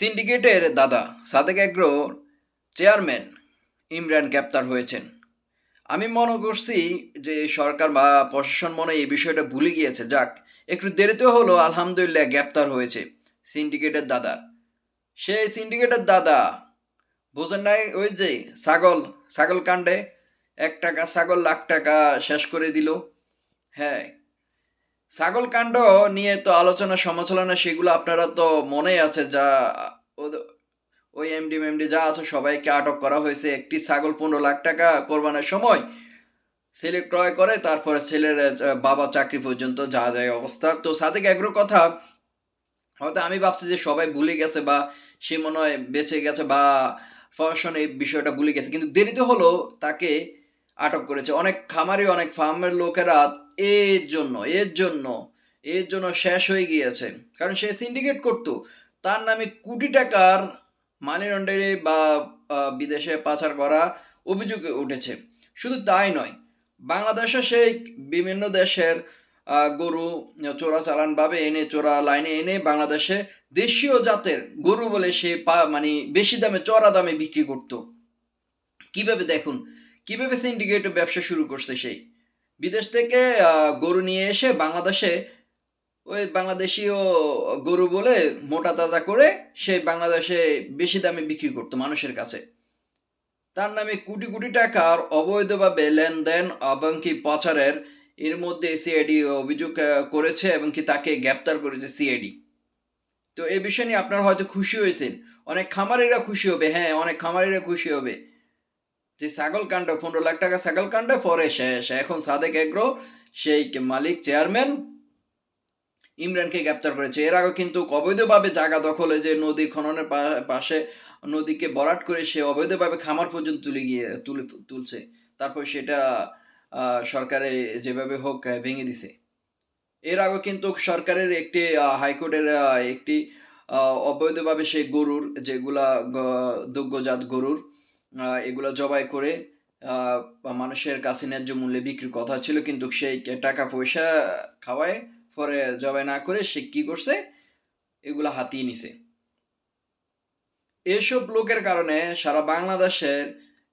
সিন্ডিকেটের দাদা সাদেক এগ্রোর চেয়ারম্যান ইমরান গ্রেপ্তার হয়েছেন। আমি মনে করছি যে সরকার বা প্রশাসন মনে এই বিষয়টা ভুলে গিয়েছে। যাক, একটু দেরিতে হলো, আলহামদুলিল্লাহ গ্রেপ্তার হয়েছে সিন্ডিকেটের দাদা। সেই সিন্ডিকেটের দাদা, বোঝেন নাই ওই যে ছাগল ছাগল কাণ্ডে এক টাকা, ছাগল লাখ টাকা শেষ করে দিল। হ্যাঁ ছাগল কাণ্ড নিয়ে তো আলোচনা সমালোচনা, সেগুলো আপনারা তো মনেই আছে যা ওই এমডি মেমডি যা আছে সবাইকে আটক করা হয়েছে। একটি ছাগল পনেরো লাখ টাকা কোরবানের সময় ছেলে ক্রয় করে, তারপরে ছেলের বাবা চাকরি পর্যন্ত যা যায় অবস্থা। তো সাদেক এগ্রোর কথা, হয়তো আমি ভাবছি যে সবাই ভুলে গেছে বা সে মনে হয় বেঁচে গেছে বা প্রশাসন এই বিষয়টা ভুলে গেছে, কিন্তু দেরিতে হলো তাকে আটক করেছে। অনেক খামারি, অনেক ফার্মের লোকেরা এর জন্য এর জন্য এর জন্য শেষ হয়ে গিয়েছে। কারণ সে সিন্ডিকেট করতো। তার নামে কোটি টাকার মানি লন্ডারি বা বিদেশে পাচার করা অভিযোগ উঠেছে। শুধু তাই নয়, বাংলাদেশে সেই বিভিন্ন দেশের গরু চোরাচালান ভাবে এনে, চোরা লাইনে এনে বাংলাদেশে দেশীয় জাতের গরু বলে সে মানে বেশি দামে চড়া দামে বিক্রি করত। কীভাবে দেখুন? কীভাবে সিন্ডিকেট ব্যবসা শুরু করছে সেই? বিদেশ থেকে গরু নিয়ে এসে বাংলাদেশে ওই বাংলাদেশীয় গরু বলে মোটা তাজা করে সে বাংলাদেশে বেশি দামে বিক্রি করতো মানুষের কাছে। তার নামে কোটি কোটি টাকার অবৈধভাবে লেনদেন এবং কি পাচারের এর মধ্যে সিআইডি অভিযোগ করেছে এবং কি তাকে গ্রেপ্তার করেছে সিআইডি তো এই বিষয় নিয়ে আপনারা হয়তো খুশি হয়েছেন। অনেক খামারিরা খুশি হবে হ্যাঁ অনেক খামারিরা খুশি হবে। যে ছাগল কাণ্ড, পনেরো লাখ টাকা ছাগল কাণ্ড, পরে শেষ। এখন সাদেক এগ্রো, সেই মালিক চেয়ারম্যান ইমরানকে গ্রেপ্তার করেছে। এর আগে কিন্তু অবৈধভাবে জায়গা দখলে যে নদী খননের পাশে নদীকে বরাট করে সে অবৈধভাবে খামার পর্যন্ত তুলে গিয়ে, তুলে তুলছে। তারপর সেটা সরকারে যেভাবে হোক ভেঙে দিছে। এর আগে কিন্তু সরকারের একটি হাইকোর্টের একটি অবৈধভাবে সেই গরুর, যেগুলা দুগ্ধজাত গরুর এগুলা জবাই করে মানুষের কাছে ন্যায্য মূল্যে বিক্রির কথা ছিল, কিন্তু সেই টাকা পয়সা খাওয়ায়, পরে জবাই না করে সে কি করছে? এগুলা হাতিয়ে নিছে। এসব লোকের কারণে সারা বাংলাদেশের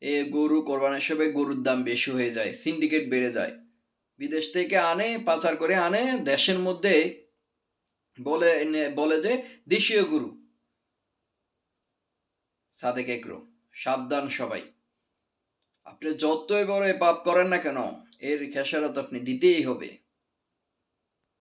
এ গরু কোরবানি হিসেবে গরুর দাম বেশি হয়ে যায় সিন্ডিকেট বেড়ে যায়। বিদেশ থেকে আনে, পাচার করে আনে, দেশের মধ্যে বলে বলে যে দেশীয় গরু, সাদেক এগ্রো। সাবধান সবাই। আপনি যতই বড় পাপ করেন না কেন এর খেসারত আপনি দিতেই হবে।